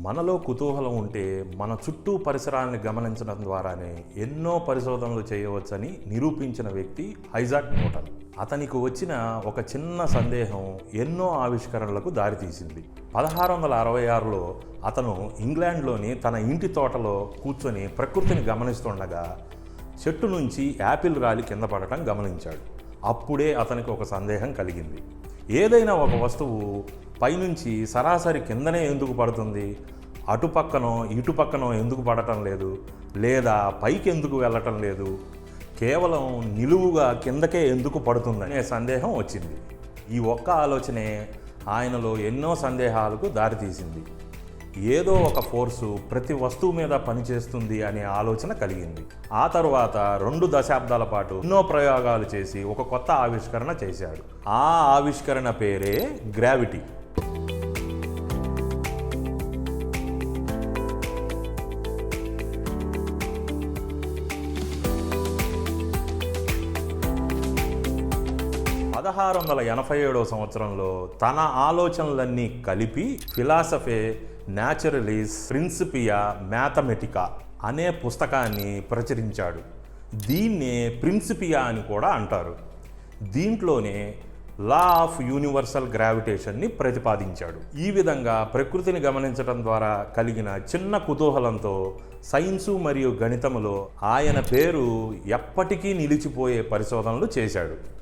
మనలో కుతూహలం ఉంటే మన చుట్టూ పరిసరాలను గమనించడం ద్వారానే ఎన్నో పరిశోధనలు చేయవచ్చని నిరూపించిన వ్యక్తి ఐజాక్ న్యూటన్ అతనికి వచ్చిన ఒక చిన్న సందేహం ఎన్నో ఆవిష్కరణలకు దారితీసింది. పదహారు వందల అరవై ఆరులో అతను ఇంగ్లాండ్లోని తన ఇంటి తోటలో కూర్చొని ప్రకృతిని గమనిస్తుండగా చెట్టు నుంచి యాపిల్ రాలి కింద పడటం గమనించాడు. అప్పుడే అతనికి ఒక సందేహం కలిగింది. ఏదైనా ఒక వస్తువు పైనుంచి సరాసరి కిందనే ఎందుకు పడుతుంది? అటుపక్కనో ఇటుపక్కనో ఎందుకు పడటం లేదు? లేదా పైకి ఎందుకు వెళ్ళటం లేదు? కేవలం నిలువుగా కిందకే ఎందుకు పడుతుంది అనే సందేహం వచ్చింది. ఈ ఒక్క ఆలోచనే ఆయనలో ఎన్నో సందేహాలకు దారితీసింది. ఏదో ఒక ఫోర్సు ప్రతి వస్తువు మీద పనిచేస్తుంది అనే ఆలోచన కలిగింది. ఆ తరువాత రెండు దశాబ్దాల పాటు ఎన్నో ప్రయోగాలు చేసి ఒక కొత్త ఆవిష్కరణ చేశాడు. ఆ ఆవిష్కరణ పేరే గ్రావిటీ. పదహారు వందల ఎనభై ఏడవ సంవత్సరంలో తన ఆలోచనలన్నీ కలిపి ఫిలాసఫే న్యాచురలిస్ ప్రిన్సిపియా మ్యాథమెటికా అనే పుస్తకాన్ని ప్రచురించాడు. దీన్నే ప్రిన్సిపియా అని కూడా అంటారు. దీంట్లోనే లా ఆఫ్ యూనివర్సల్ గ్రావిటేషన్ని ప్రతిపాదించాడు. ఈ విధంగా ప్రకృతిని గమనించడం ద్వారా కలిగిన చిన్న కుతూహలంతో సైన్సు మరియు గణితములో ఆయన పేరు ఎప్పటికీ నిలిచిపోయే పరిశోధనలు చేశాడు.